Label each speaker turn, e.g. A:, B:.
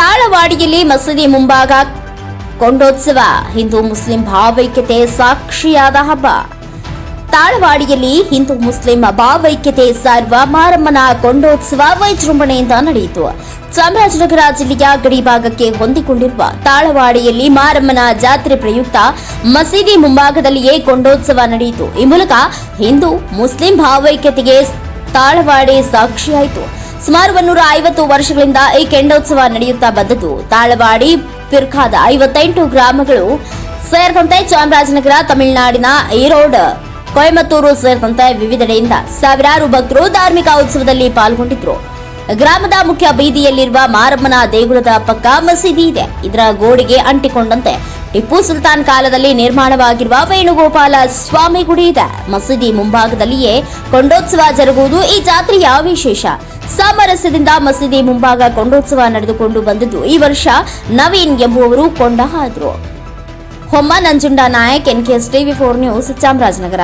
A: ತಾಳವಾಡಿಯಲ್ಲಿ ಮಸೀದಿ ಮುಂಭಾಗ ಕೊಂಡೋತ್ಸವ. ಹಿಂದೂ ಮುಸ್ಲಿಂ ಭಾವೈಕ್ಯತೆ ಸಾಕ್ಷಿಯಾದ ಹಬ್ಬ. ತಾಳವಾಡಿಯಲ್ಲಿ ಹಿಂದೂ ಮುಸ್ಲಿಂ ಭಾವೈಕ್ಯತೆ ಸಾರುವ ಮಾರಮ್ಮನ ಕೊಂಡೋತ್ಸವ ವೈಜೃಂಭಣೆಯಿಂದ ನಡೆಯಿತು. ಚಾಮರಾಜನಗರ ಜಿಲ್ಲೆಯ ಗಡಿಭಾಗಕ್ಕೆ ಹೊಂದಿಕೊಂಡಿರುವ ತಾಳವಾಡಿಯಲ್ಲಿ ಮಾರಮ್ಮನ ಜಾತ್ರೆ ಪ್ರಯುಕ್ತ ಮಸೀದಿ ಮುಂಭಾಗದಲ್ಲಿಯೇ ಕೊಂಡೋತ್ಸವ ನಡೆಯಿತು. ಈ ಮೂಲಕ ಹಿಂದೂ ಮುಸ್ಲಿಂ ಭಾವೈಕ್ಯತೆಗೆ ತಾಳವಾಡಿ ಸಾಕ್ಷಿಯಾಯಿತು. ಸುಮಾರು ಒಂದೂರ ಐವತ್ತು ವರ್ಷಗಳಿಂದ ಈ ಕೆಂಡೋತ್ಸವ ನಡೆಯುತ್ತಾ ಬಂದದ್ದು. ತಾಳವಾಡಿ ಪಿರ್ಖಾದ ಐವತ್ತೆಂಟು ಗ್ರಾಮಗಳು ಸೇರಿದಂತೆ ಚಾಮರಾಜನಗರ, ತಮಿಳುನಾಡಿನ ಈರೋಡ್, ಕೊಯಮತ್ತೂರು ಸೇರಿದಂತೆ ವಿವಿಧೆಡೆಯಿಂದ ಸಾವಿರಾರು ಭಕ್ತರು ಧಾರ್ಮಿಕ ಉತ್ಸವದಲ್ಲಿ ಪಾಲ್ಗೊಂಡಿದ್ರು. ಗ್ರಾಮದ ಮುಖ್ಯ ಬೀದಿಯಲ್ಲಿರುವ ಮಾರಮ್ಮನ ದೇಗುಲದ ಪಕ್ಕ ಮಸೀದಿ ಇದೆ. ಇದರ ಗೋಡೆಗೆ ಅಂಟಿಕೊಂಡಂತೆ ಟಿಪ್ಪು ಸುಲ್ತಾನ್ ಕಾಲದಲ್ಲಿ ನಿರ್ಮಾಣವಾಗಿರುವ ವೇಣುಗೋಪಾಲ ಸ್ವಾಮಿ ಗುಡಿ ಇದೆ. ಮಸೀದಿ ಮುಂಭಾಗದಲ್ಲಿಯೇ ಕೊಂಡೋತ್ಸವ ಜರುಗುವುದು ಈ ಜಾತ್ರೆಯ ವಿಶೇಷ. ಸಾಮರಸ್ಯದಿಂದ ಮಸೀದಿ ಮುಂಭಾಗ ಕೊಂಡೋತ್ಸವ ನಡೆದುಕೊಂಡು ಬಂದಿದ್ದು ಈ ವರ್ಷ ನವೀನ್ ಎಂಬುವವರು ಕೊಂಡ ಹಾದ್ರು. ಹೊಮ್ಮ Nanjunda Nayak, NKS TV four news, Chamarajanagar.